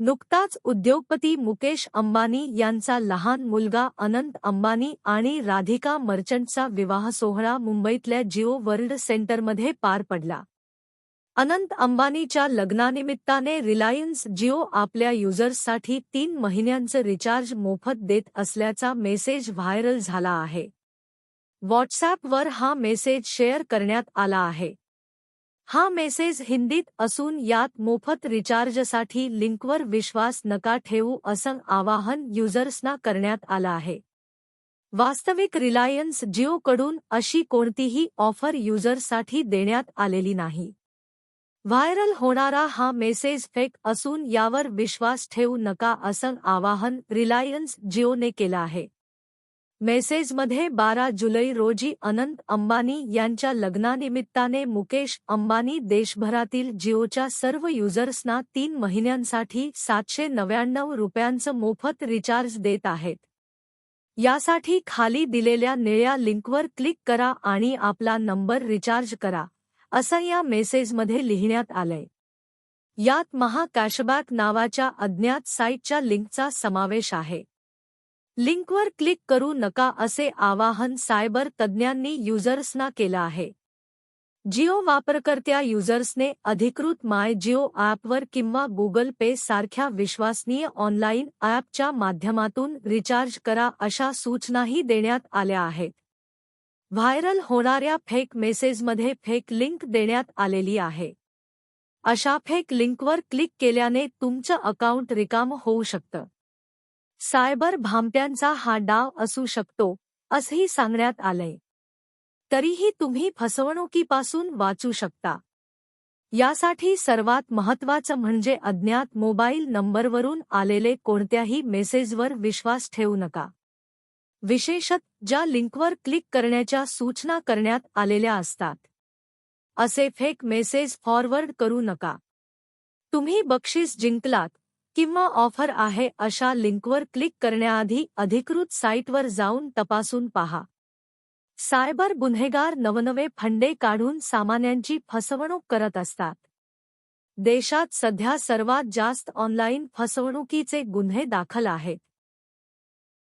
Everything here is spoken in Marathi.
नुकताच उद्योगपती मुकेश अंबानी यांचा लहान मुलगा अनंत अंबानी आणि राधिका मर्चंटचा विवाह सोहळा मुंबईतल्या जिओ वर्ल्ड सेंटरमध्ये पार पडला. अनंत अंबानीच्या लग्नानिमित्ताने रिलायन्स जिओ आपल्या युजर्ससाठी तीन महिन्यांचं रिचार्ज मोफत देत असल्याचा मेसेज व्हायरल झाला आहे. व्हॉट्सॲपवर हा मेसेज शेअर करण्यात आला आहे. हा मेसेज हिंदीत असून यात मोफत रिचार्जसाठी लिंकवर विश्वास नका ठेवू असं आवाहन युजर्सना करण्यात आलं आहे. वास्तविक रिलायन्स जिओकडून अशी कोणतीही ऑफ़र युजर्ससाठी देण्यात आलेली नाही. व्हायरल होणारा हा मेसेज फेक असून यावर विश्वास ठेवू नका असं आवाहन रिलायन्स जिओने केलं आहे. मेसेजमध्ये बारा जुलै रोजी अनंत अंबानी यांच्या लग्नानिमित्ताने मुकेश अंबानी देशभरातील जिओच्या सर्व युजर्सना तीन महिन्यांसाठी सातशे नव्याण्णव रुपयांचं मोफत रिचार्ज देत आहेत. यासाठी खाली दिलेल्या निळ्या लिंकवर क्लिक करा आणि आपला नंबर रिचार्ज करा असं या मेसेजमध्ये लिहिण्यात आलंय. यात महा कॅशबॅक नावाच्या अज्ञात साईटच्या लिंकचा समावेश आहे. लिंकवर क्लिक करू नका असे आवाहन सायबर तज्ज्ञांनी युजर्सना केलं आहे. जिओ वापरकर्त्या युजर्सने अधिकृत माय जिओ ॲपवर किंवा गुगल पे सारख्या विश्वासनीय ऑनलाईन ॲपच्या माध्यमातून रिचार्ज करा अशा सूचनाही देण्यात आल्या आहेत. व्हायरल होणाऱ्या फेक मेसेजमध्ये फेक लिंक देण्यात आलेली आहे. अशा फेक लिंकवर क्लिक केल्याने तुमचं अकाउंट रिकाम होऊ शकतं. सायबर भामट्यांचा हा डाव असू शकतो असंही सांगण्यात आलंय. तरीही तुम्ही फसवणुकीपासून वाचू शकता. यासाठी सर्वात महत्त्वाचं म्हणजे अज्ञात मोबाईल नंबरवरून आलेले कोणत्याही मेसेजवर विश्वास ठेवू नका. विशेषत ज्या लिंकवर क्लिक करण्याच्या सूचना करण्यात आलेल्या असतात. असे फेक मेसेज फॉरवर्ड करू नका. तुम्ही बक्षीस जिंकलात किंवा ऑफर आहे अशा लिंकवर क्लिक करण्याआधी अधिकृत साईटवर जाऊन तपासून पहा. सायबर गुन्हेगार नवनवे फंडे काढून सामान्यांची फसवणूक करत असतात. देशात सध्या सर्वात जास्त ऑनलाईन फसवणुकीचे गुन्हे दाखल आहेत.